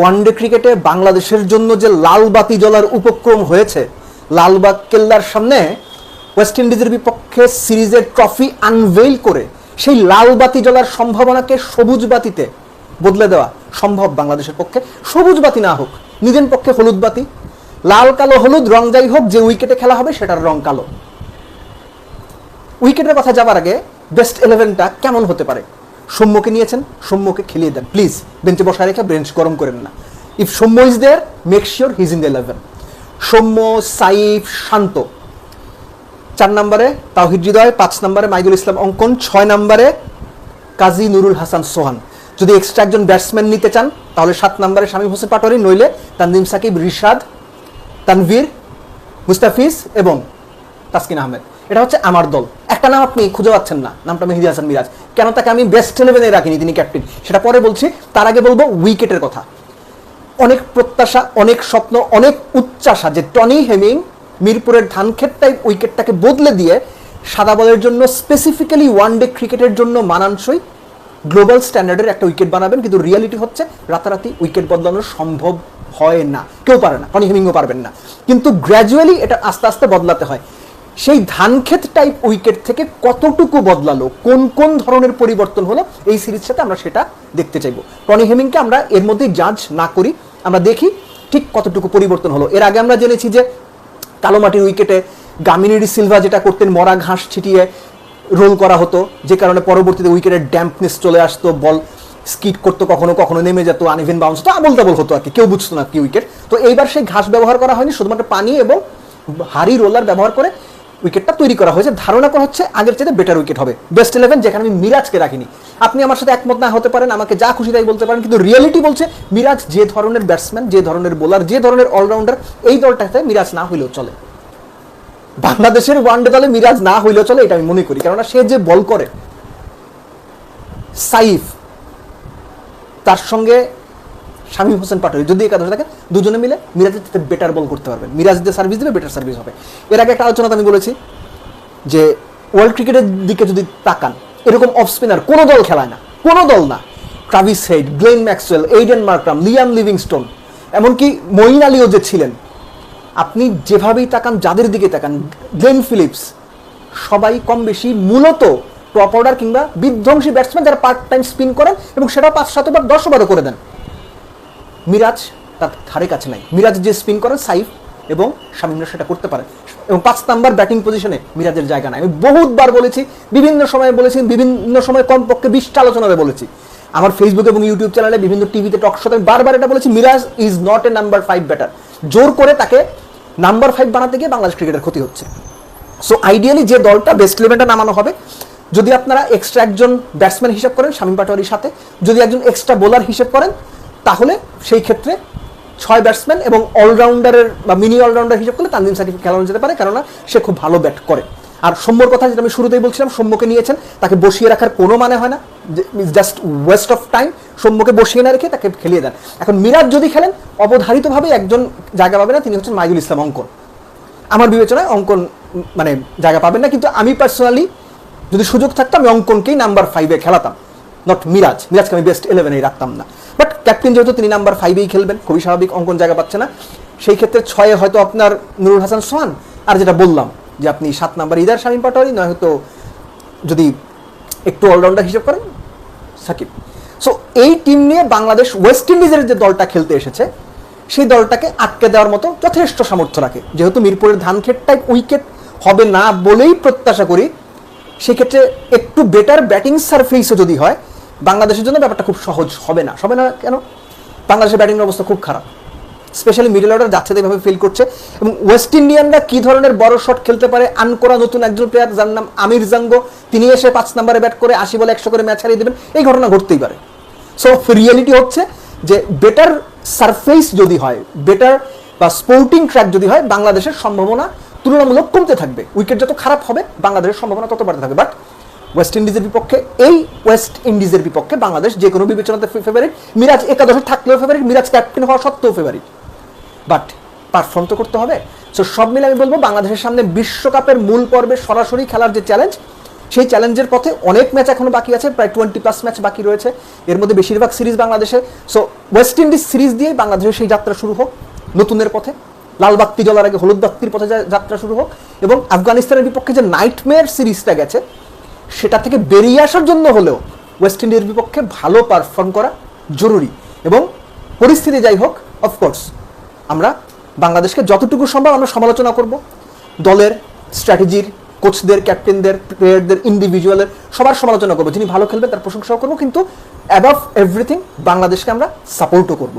One day ক্রিকেটে বাংলাদেশের জন্য যে লাল বাতি জ্বলার উপক্রম হয়েছে লালবাগ কেল্লার সামনে ওয়েস্ট ইন্ডিজের বিপক্ষে সিরিজের ট্রফি আনভেইল করে সেই লাল বাতি জ্বলার সম্ভাবনাকে সবুজ বাতিতে বদলে দেওয়া সম্ভব বাংলাদেশের পক্ষে। সবুজ বাতি না হোক, নিজের পক্ষে হলুদ বাতি, লাল, কালো, হলুদ, রং যাই হোক, যে উইকেটে খেলা হবে সেটার রং কালো। উইকেটের কথা যাবার আগে বেস্ট ইলেভেনটা কেমন হতে পারে? সৌম্যকে নিয়েছেন সৌম্যকে খেলিয়ে দেন। প্লিজ বেঞ্চে বসায় রেখে বেঞ্চ গরম করেন না। If Soumya is there make sure his in the eleven Soumya Saif, Shanto. চার নম্বরে তাওহিদ হৃদয়, পাঁচ নম্বরে মাইদুল ইসলাম অঙ্কন, ছয় নম্বরে কাজী নুরুল হাসান সোহান। যদি এক্সট্রা একজন ব্যাটসম্যান নিতে চান, তাহলে সাত নম্বরে শামীম হোসেন পাটোয়ারি, নইলে তানজিম সাকিব, রিশাদ, তানভীর, মুস্তাফিজ এবং তাসকিন আহমেদ। এটা হচ্ছে আমার দল। একটা নাম আপনি খুঁজে পাচ্ছেন না। নামটা মেহেদি হাসান মিরাজ। কেন তাকে আমি বেস্ট ইলেভেনে রাখিনি তিনি ক্যাপ্টেন সেটা পরে বলছি। তার আগে বলব উইকেটের কথা। অনেক প্রত্যাশা, অনেক স্বপ্ন, অনেক উচ্চাসা যে টনি হেমিং মিরপুরের ধানক্ষেত টাইপ উইকেটটাকে বদলে দিয়ে সাদা বলের জন্য স্পেসিফিক্যালি ওয়ান ডে ক্রিকেটের জন্য মানানসই গ্লোবাল স্ট্যান্ডার্ডের একটা উইকেট বানাবেন। কিন্তু রিয়ালিটি হচ্ছে, রাতারাতি উইকেট বদলানো সম্ভব হয় না। কেউ পারে না। টনি হেমিংও পারবেন না। কিন্তু গ্র্যাজুয়ালি এটা আস্তে আস্তে বদলাতে হয়। সেই ধানক্ষেত টাইপ উইকেট থেকে কতটুকু বদলালো? কোন কোন ধরনের পরিবর্তন হলো? এই সিরিজ সাথে আমরা সেটা দেখতে চাইব। টনি হেমিংকে আমরা এর মধ্যে জাজ না করি। আমরা দেখি ঠিক কতটুকু পরিবর্তন হলো। এর আগে আমরা জেনেছি যে কালো মাটির উইকেটে গামিনীরি সিলভা যেটা করতেন, মরা ঘাস ছিটিয়ে রোল করা হতো। যে কারণে পরবর্তীতে উইকেটের ড্যাম্পনেস চলে আসতো বল স্কিট করতো, কখনো কখনো নেমে যেত আনইভেন বাউন্স হতো আবল তাবল হতো আর কি। কেউ বুঝতো না কি উইকেট তো এইবার সেই ঘাস ব্যবহার করা হয়নি, শুধুমাত্র পানি এবং হাড়ি রোলার ব্যবহার করে উইকেটটা তৈরি করা হয়েছে। ধারণা করা হচ্ছে আগের চেয়ে বেটার উইকেট হবে। বেস্ট ইলেভেন যেখানে আমি মিরাজকে রাখিনি। আপনি আমার সাথে একমত না হতে পারেন, আমাকে যা খুশি তাই বলতে পারেন, কিন্তু রিয়েলিটি বলছে মিরাজ যে ধরনের ব্যাটসম্যান যে ধরনের বোলার যে ধরনের অলরাউন্ডার এই দলটাতে মিরাজ না হইলেও চলে। বাংলাদেশের ওয়ানডে দলে মিরাজ না হইলেও চলে, এটা আমি মনে করি। কেননা সে যে বল করে, সাইফ, তার সঙ্গে শামীম হোসেন পাটোয়ারি, যদি একাদশ থাকে দুজনে মিলে মিরাজের থেকে বেটার বল করতে পারবেন। মিরাজ সার্ভিস দেবে বেটার সার্ভিস হবে। এর আগে একটা আলোচনাতে আমি বলেছি যে ওয়ার্ল্ড ক্রিকেটের দিকে যদি তাকান, এরকম অফ স্পিনার কোনো দল খেলায় না, কোনো দল না। Travis Head Glenn Maxwell Aiden Markram Liam Livingstone এমনকি মঈন আলীও যে ছিলেন, আপনি যেভাবেই তাকান, যাদের দিকে তাকান গ্লেন ফিলিপস সবাই কম বেশি মূলত টপ অর্ডার কিংবা বিধ্বংসী ব্যাটসম্যান যারা পার্ট টাইম স্পিন করেন এবং সেটা পাঁচ সাত সাতবার দশ বারো করে দেন। মিরাজ তার ধারে কাছে নাই। মিরাজ যে স্পিন করেন, সাইফ এবং শামীমরা সেটা করতে পারে এবং পাঁচ নাম্বার ব্যাটিং পজিশনে মিরাজের জায়গা নাই। আমি বহুতবার বলেছি, বিভিন্ন সময়ে বলেছি, বিভিন্ন সময় কমপক্ষে বিশটা আলোচনাতে বলেছি। আমার ফেসবুক এবং ইউটিউব চ্যানেলে বিভিন্ন টিভিতে টক শোতে আমি বারবার এটা বলেছি, Miraz is not a number five batter জোর করে তাকে নাম্বার ফাইভ বানাতে গিয়ে বাংলাদেশ ক্রিকেটের ক্ষতি হচ্ছে। সো আইডিয়ালি যে দলটা বেস্ট ইলেভেনটা নামানো হবে, যদি আপনারা এক্সট্রা একজন ব্যাটসম্যান হিসেব করেন, শামীম পাটোয়ারির সাথে, যদি একজন এক্সট্রা বোলার হিসেব করেন তাহলে সেই ক্ষেত্রে ছয় ব্যাটসম্যান এবং অলরাউন্ডারের বা মিনি অলরাউন্ডার হিসেব করলে তানজিম সাকিব খেলানো যেতে পারে, কেননা সে খুব ভালো ব্যাট করে। আর সৌম্যর কথা যেটা আমি শুরুতেই বলছিলাম, সৌম্যকে নিয়েছেন, তাকে বসিয়ে রাখার কোনো মানে হয় না। Is just waste of time সৌম্যকে বসিয়ে না রেখে তাকে খেলিয়ে দেন। এখন মিরাজ যদি খেলেন, অবধারিতভাবে একজন জায়গা পাবে না, তিনি হচ্ছেন মাইজুল ইসলাম অঙ্কন। আমার বিবেচনায় অঙ্কন মানে জায়গা পাবেন না, কিন্তু আমি পার্সোনালি যদি সুযোগ থাকতো, আমি অঙ্কনকেই নাম্বার ফাইভে খেলাতাম নট মিরাজ। মিরাজকে আমি বেস্ট ইলেভেনেই রাখতাম না। ক্যাপ্টেন যেহেতু তিনি নাম্বার ফাইভেই খেলবেন, খুবই স্বাভাবিক অঙ্কন জায়গা পাচ্ছে না। সেই ক্ষেত্রে ছয়ে হয়তো আপনার নুরুল হাসান সোহান, আর যেটা বললাম যে আপনি সাত নাম্বার ইদার শামীম পাটোয়ারি, নয় হয়তো যদি একটু অলরাউন্ডার হিসেব করেন, সাকিব। সো এই টিম নিয়ে বাংলাদেশ ওয়েস্ট ইন্ডিজের যে দলটা খেলতে এসেছে, সেই দলটাকে আটকে দেওয়ার মতো যথেষ্ট সামর্থ্য রাখে। যেহেতু মিরপুরের ধানক্ষেত টাইপ উইকেট হবে না বলেই প্রত্যাশা করি, সেক্ষেত্রে একটু বেটার ব্যাটিং সারফেসও যদি হয় বাংলাদেশের জন্য ব্যাপারটা খুব সহজ হবে না। হবে না কেন? বাংলাদেশের ব্যাটিং অবস্থা খুব খারাপ। স্পেশালি মিডল অর্ডার যাচ্ছে তাই এভাবে ফিল করছে। এবং ওয়েস্ট ইন্ডিয়ানরা কি ধরনের বড় শট খেলতে পারে? আনকোরা নতুন একজন প্লেয়ার যার নাম আমির জাঙ্গো, তিনি এসে পাঁচ নম্বরে ব্যাট করে আশি বলে একশো করে ম্যাচ হারিয়ে দেবেন। এই ঘটনা ঘটতেই পারে। সো রিয়েলিটি হচ্ছে যে বেটার সারফেস যদি হয় বেটার বা স্পোর্টিং ট্র্যাক যদি হয়, বাংলাদেশের সম্ভাবনা তুলনামূলক কমতে থাকবে। উইকেট যত খারাপ হবে, বাংলাদেশের সম্ভাবনা তত বাড়তে থাকবে। বাট ওয়েস্ট ইন্ডিজের বিপক্ষে, এই ওয়েস্ট ইন্ডিজের বিপক্ষে বাংলাদেশ যে কোনো বিবেচনাতে ফেভারিট মিরাজ একাদশে থাকলেও ফেভারিট মিরাজ ক্যাপ্টেন হওয়া সত্ত্বেও ফেভারিট বাট পারফর্ম তো করতে হবে। সো সব মিলে আমি বলব বাংলাদেশের সামনে বিশ্বকাপের মূল পর্বে সরাসরি খেলার যে চ্যালেঞ্জ সেই চ্যালেঞ্জের পথে অনেক ম্যাচ এখনও বাকি আছে, প্রায় টোয়েন্টি প্লাস ম্যাচ বাকি রয়েছে। এর মধ্যে বেশিরভাগ সিরিজ বাংলাদেশে। সো ওয়েস্ট ইন্ডিজ সিরিজ দিয়ে বাংলাদেশের সেই যাত্রা শুরু হোক, নতুনের পথে। লাল বাত্তি জ্বলার আগে হলুদ বাত্তির পথে যাত্রা শুরু হোক। এবং আফগানিস্তানের বিপক্ষে যে নাইটমেয়ার সিরিজটা গেছে সেটা থেকে বেরিয়ে আসার জন্য হলেও ওয়েস্ট ইন্ডিজের বিপক্ষে ভালো পারফর্ম করা জরুরি এবং পরিস্থিতি যাই হোক অফকোর্স আমরা বাংলাদেশকে যতটুকু সম্ভব আমরা সমালোচনা করব। দলের স্ট্র্যাটেজির কোচদের ক্যাপ্টেনদের প্লেয়ারদের ইন্ডিভিজুয়ালের সবার সমালোচনা করব। যিনি ভালো খেলবে তার প্রশংসাও করব, কিন্তু অ্যাবাভ এভরিথিং বাংলাদেশকে আমরা সাপোর্টও করব।